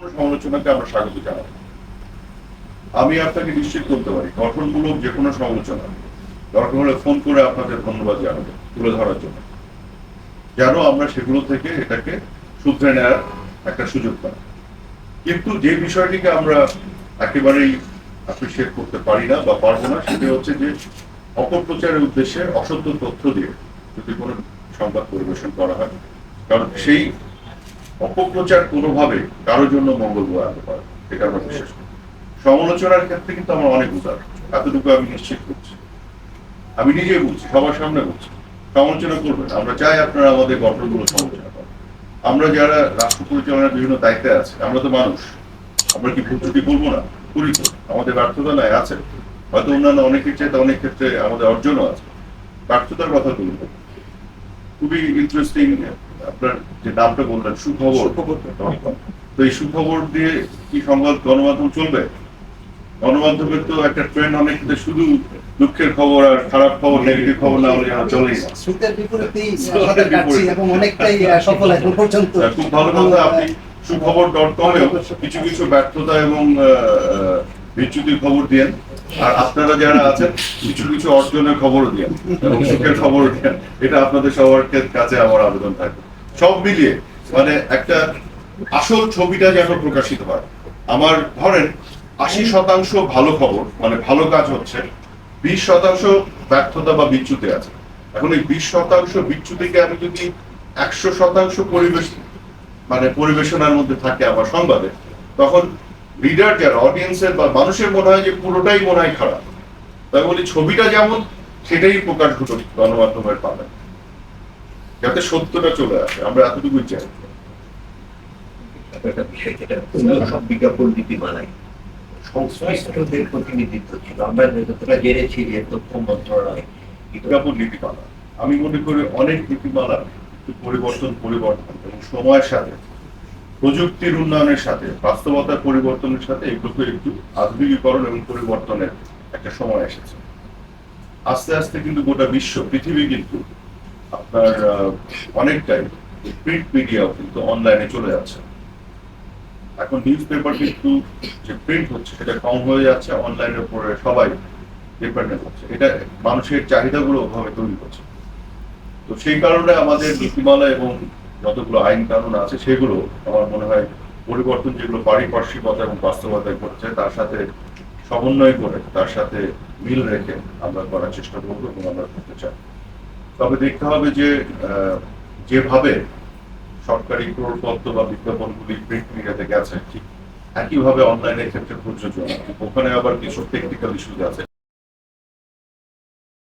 কোনো সমালোচনাকে আমরা স্বাগত জানাব। আমি আপনাকে নিশ্চিত করতে পারি, গঠনমূলক যে কোনো সমালোচনা দরকার হলে ফোন করে আপনাদের ধন্যবাদ জানাব, তুলে ধরার জন্য। যেন আমরা সেগুলো থেকে এটাকে শুধরে নেওয়ার একটা সুযোগ পাই। কিন্তু যে বিষয়টিকে আমরা একেবারেই অ্যাপ্রিসিয়েট করতে পারি না বা পারব না, সেটি হচ্ছে যে অপপ্রচারের উদ্দেশ্যে অসত্য তথ্য দিয়ে যদি কোনো সংবাদ পরিবেশন করা হয়, কারণ সেই অপপ্রচার কোনোভাবে কারোর জন্য মঙ্গল বয়ে আনতে পারে এটা আমরা বিশ্বাস করি। সমালোচনার ক্ষেত্রে কিন্তু আমরা অনেক উদার। এতটুকু আমি নিশ্চিত করছি। আমি নিজে বলছি, সবার সামনে বলছি, সমালোচনা করবেন আমরা চাই আপনারা আমাদের গঠনগুলো সমালোচনা করেন। আমরা যারা রাষ্ট্র পরিচালনার বিভিন্ন দায়িত্বে আছে, আমরা তো মানুষ। আমরা কি ভুল ত্রুটি বলব না? করি তো। আমাদের ব্যর্থতা নাই, আছে। হয়তো অন্যান্য অনেকের চাইতে অনেক ক্ষেত্রে আমাদের অর্জনও আছে। ব্যর্থতার কথা তুলব খুবই ইন্টারেস্টিং আপনার যে নামটা বললেন সুখবর। তো এই সুখবর দিয়ে কি সংবাদ গণমাধ্যম চলবে? গণমাধ্যমের তো একটা ট্রেন্ড অনেক শুধু দুঃখের খবর আর খারাপ খবর নেগেটিভ খবর না হলে চলেই না। সুখের বিপরীতেই কাটছি বিপরীতে। এবং অনেকটাই সফল এখন পর্যন্ত। খুব ভালো কথা আপনি সুখবর ডট কমেও কিছু কিছু ব্যর্থতা এবং বিচ্যুতির খবর দিয়েন। আর আপনারা যারা আছেন কিছু কিছু অর্জনের খবরও দিয়েন এবং সুখের খবর দিয়েন। এটা আপনাদের সবার কাছে আমার আবেদন থাকবে। সব মিলিয়ে মানে একটা আসল ছবিটা যেন প্রকাশিত হয়। আমার ধরেন আশি শতাংশ ভালো খবর মানে ভালো কাজ হচ্ছে, বিশ শতাংশ ব্যর্থতা বা বিচ্যুতি আছে। এখন এই বিশ শতাংশ বিচ্যুতিকে আমি যদি একশো শতাংশ পরিবেশ মানে পরিবেশনার মধ্যে থাকে আমার সংবাদে, তখন রিডার যারা অডিয়েন্সের বা মানুষের মনে হয় যে পুরোটাই মনে হয় খারাপ। তাই বলি, ছবিটা যেমন সেটাই প্রকাশ ঘটে গণমাধ্যমের পাবে যাতে সত্যটা চলে আসে আমরা এতটুকুই চাই। একটা বিষয় যেটা সব বিজ্ঞাপন নীতিমালায় সংশ্লিষ্টদের প্রতিনিধিত্ব ছিল। আমরা যতটা জেনেছি যে তথ্য মন্ত্রণালয়। বিজ্ঞাপন নীতিমালা। আমি মনে করি অনেক নীতিমালা পরিবর্তন পরিবর্তন এবং সময়ের সাথে প্রযুক্তির উন্নয়নের সাথে বাস্তবতার পরিবর্তনের সাথে এগুলোকে একটু আধুনিকীকরণ এবং পরিবর্তনের একটা সময় এসেছে। আস্তে আস্তে কিন্তু গোটা বিশ্ব পৃথিবী কিন্তু আপনার অনেকটাই প্রিন্ট মিডিয়াও কিন্তু অনলাইনে চলে যাচ্ছে। এখন নিউজ পেপার কিন্তু যে প্রিন্ট হচ্ছে, সেটা কম হয়ে যাচ্ছে অনলাইনের উপরে সবাই ডিপেন্ডেন্ট হচ্ছে এটা মানুষের চাহিদাগুলো ওভাবে তৈরি করছে। তো সেই কারণে আমাদের নীতিমালা এবং যতগুলো আইন কানুন আছে, সেগুলো আমার মনে হয় পরিবর্তন যেগুলো পারিপার্শ্বিকতা এবং বাস্তবতায় ঘটছে, তার সাথে সমন্বয় করে, তার সাথে মিল রেখে আমরা করার চেষ্টা করব এবং আমরা করতে চাই। তবে দেখতে হবে যে যেভাবে সরকারি ক্রোড়পত্র বা বিজ্ঞাপনগুলি প্রিন্ট মিডিয়াতে গেছে, ঠিক একইভাবে অনলাইনের ক্ষেত্রে প্রযোজ্য। ওখানে আবার কিছু টেকনিক্যাল ইস্যুজ আছে।